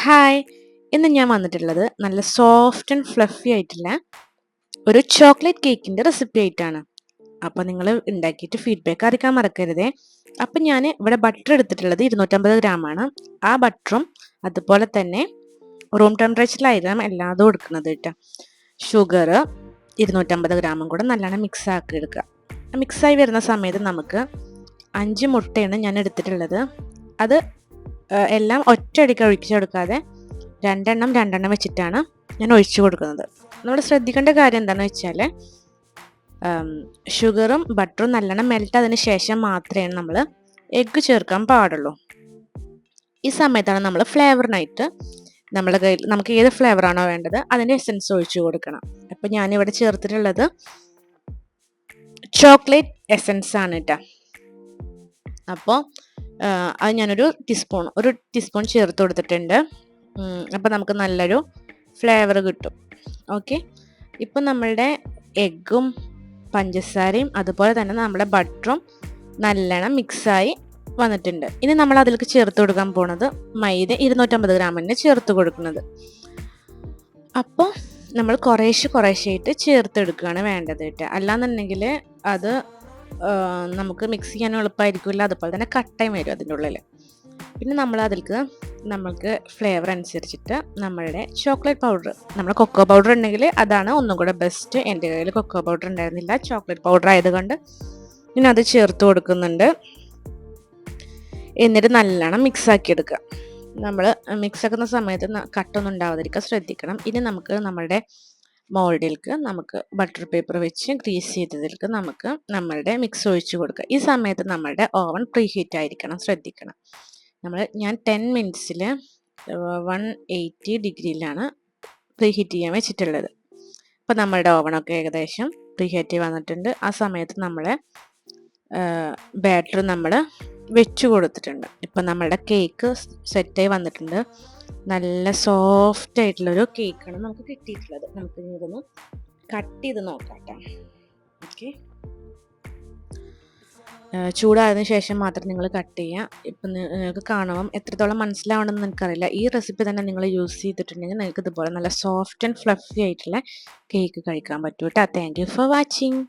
Hi ഇന്ന് ഞാൻ വന്നിട്ടുള്ളത് നല്ല സോഫ്റ്റ് ആൻഡ് ഫ്ലഫി ആയിട്ടുള്ള ഒരു ചോക്ലേറ്റ് കേക്കിന്റെ റെസിപ്പി ആയിട്ടാണ്. അപ്പോൾ നിങ്ങൾ ഉണ്ടാക്കിയിട്ട് ഫീഡ്ബാക്ക് അറിയിക്കാൻ മറക്കരുതേ. അപ്പം ഞാൻ ഇവിടെ ബട്ടർ എടുത്തിട്ടുള്ളത് ഇരുന്നൂറ്റമ്പത് ഗ്രാമാണ് ആ ബട്ടറും അതുപോലെ തന്നെ റൂം ടെമ്പറേച്ചറിലായിരുന്നു എല്ലാതും കൊടുക്കുന്നത് കേട്ടോ. ഷുഗർ ഇരുന്നൂറ്റമ്പത് ഗ്രാമും കൂടെ നല്ലോണം മിക്സ് ആക്കി എടുക്കുക. മിക്സായി വരുന്ന സമയത്ത് നമുക്ക് അഞ്ച് മുട്ടയാണ് ഞാൻ എടുത്തിട്ടുള്ളത്. അത് എല്ലാം ഒറ്റയടിക്ക് ഒഴിച്ചെടുക്കാതെ രണ്ടെണ്ണം രണ്ടെണ്ണം വെച്ചിട്ടാണ് ഞാൻ ഒഴിച്ചു കൊടുക്കുന്നത്. നമ്മൾ ശ്രദ്ധിക്കേണ്ട കാര്യം എന്താണെന്ന് വെച്ചാൽ ഷുഗറും ബട്ടറും നല്ലോണം മെൽറ്റ് അതിന് ശേഷം മാത്രമേ നമ്മൾ എഗ്ഗ് ചേർക്കാൻ പാടുള്ളൂ. ഈ സമയത്താണ് നമ്മൾ ഫ്ലേവറിനായിട്ട് നമ്മുടെ കയ്യിൽ നമുക്ക് ഏത് ഫ്ലേവറാണോ വേണ്ടത് അതിന്റെ എസൻസ് ഒഴിച്ചു കൊടുക്കണം. അപ്പോൾ ഞാനിവിടെ ചേർത്തിട്ടുള്ളത് ചോക്ലേറ്റ് എസൻസ് ആണ് കേട്ടോ അപ്പോൾ അത് ഞാനൊരു ടീസ്പൂൺ ഒരു ടീസ്പൂൺ ചേർത്ത് കൊടുത്തിട്ടുണ്ട്. അപ്പോൾ നമുക്ക് നല്ലൊരു ഫ്ലേവർ കിട്ടും. ഓക്കെ ഇപ്പം നമ്മളുടെ എഗ്ഗും പഞ്ചസാരയും അതുപോലെ തന്നെ നമ്മുടെ ബട്ടറും നല്ലോണം മിക്സായി വന്നിട്ടുണ്ട്. ഇനി നമ്മൾ അതിലേക്ക് ചേർത്ത് കൊടുക്കാൻ പോണത് മൈദ ഇരുന്നൂറ്റമ്പത് ഗ്രാമിന് ചേർത്ത് കൊടുക്കുന്നത്. അപ്പോൾ നമ്മൾ കുറേശ്ശെ കുറേശ്ശായിട്ട് ചേർത്തെടുക്കുകയാണ് വേണ്ടത് കേട്ടോ. അല്ലാന്നുണ്ടെങ്കിൽ അത് നമുക്ക് മിക്സ് ചെയ്യാൻ എളുപ്പമായിരിക്കില്ല അതുപോലെ തന്നെ കട്ടയും വരും അതിന്റെ ഉള്ളിൽ. പിന്നെ നമ്മൾ അതിൽക്ക് നമ്മൾക്ക് ഫ്ലേവർ അനുസരിച്ചിട്ട് നമ്മളുടെ ചോക്ലേറ്റ് പൗഡർ നമ്മൾ കൊക്കോ പൗഡർ ഉണ്ടെങ്കിൽ അതാണ് ഒന്നും കൂടെ ബെസ്റ്റ് എന്റെ കയ്യിൽ കൊക്കോ പൗഡർ ഉണ്ടായിരുന്നില്ല. ചോക്ലേറ്റ് പൗഡർ ആയതുകൊണ്ട് ഞാൻ അത് ചേർത്ത് കൊടുക്കുന്നുണ്ട്. എന്നിട്ട് നല്ലോണം മിക്സ് ആക്കി എടുക്കുക. നമ്മൾ മിക്സ് ആക്കുന്ന സമയത്ത് കട്ടൊന്നും ഉണ്ടാവാതിരിക്കാൻ ശ്രദ്ധിക്കണം. ഇനി നമുക്ക് നമ്മളുടെ മോൾഡിലേക്ക് നമുക്ക് ബട്ടർ പേപ്പർ വെച്ച് ഗ്രീസ് ചെയ്തതിലേക്ക് നമുക്ക് നമ്മളുടെ മിക്സ് ഒഴിച്ചു കൊടുക്കുക ഈ സമയത്ത് നമ്മളുടെ ഓവൻ പ്രീ ഹീറ്റ് ആയിരിക്കണം. ശ്രദ്ധിക്കണം. നമ്മൾ ഞാൻ ടെൻ മിനിറ്റ്സിൽ വൺ എയ്റ്റി ഡിഗ്രിയിലാണ് പ്രീ ഹീറ്റ് ചെയ്യാൻ വെച്ചിട്ടുള്ളത്. അപ്പോൾ നമ്മളുടെ ഓവണൊക്കെ ഏകദേശം പ്രീ ഹീറ്റ് വന്നിട്ടുണ്ട്. ആ സമയത്ത് നമ്മളെ ബാറ്റർ നമ്മൾ വെച്ച് കൊടുത്തിട്ടുണ്ട്. ഇപ്പം നമ്മളുടെ കേക്ക് സെറ്റായി വന്നിട്ടുണ്ട്. നല്ല സോഫ്റ്റ് ആയിട്ടുള്ളൊരു കേക്കാണ് നമുക്ക് കിട്ടിയിട്ടുള്ളത്. നമുക്ക് ഇതൊന്ന് കട്ട് ചെയ്ത് നോക്കാം ഓക്കെ ചൂടായതിനു ശേഷം മാത്രം നിങ്ങൾ കട്ട് ചെയ്യുക ഇപ്പം നിങ്ങൾക്ക് കാണുമ്പം എത്രത്തോളം മനസ്സിലാവണമെന്ന് എനിക്കറിയില്ല ഈ റെസിപ്പി തന്നെ നിങ്ങൾ യൂസ് ചെയ്തിട്ടുണ്ടെങ്കിൽ നിങ്ങൾക്ക് ഇതുപോലെ നല്ല സോഫ്റ്റ് ആൻഡ് ഫ്ലഫി ആയിട്ടുള്ള കേക്ക് കഴിക്കാൻ പറ്റൂട്ടോ താങ്ക് യു ഫോർ വാച്ചിങ്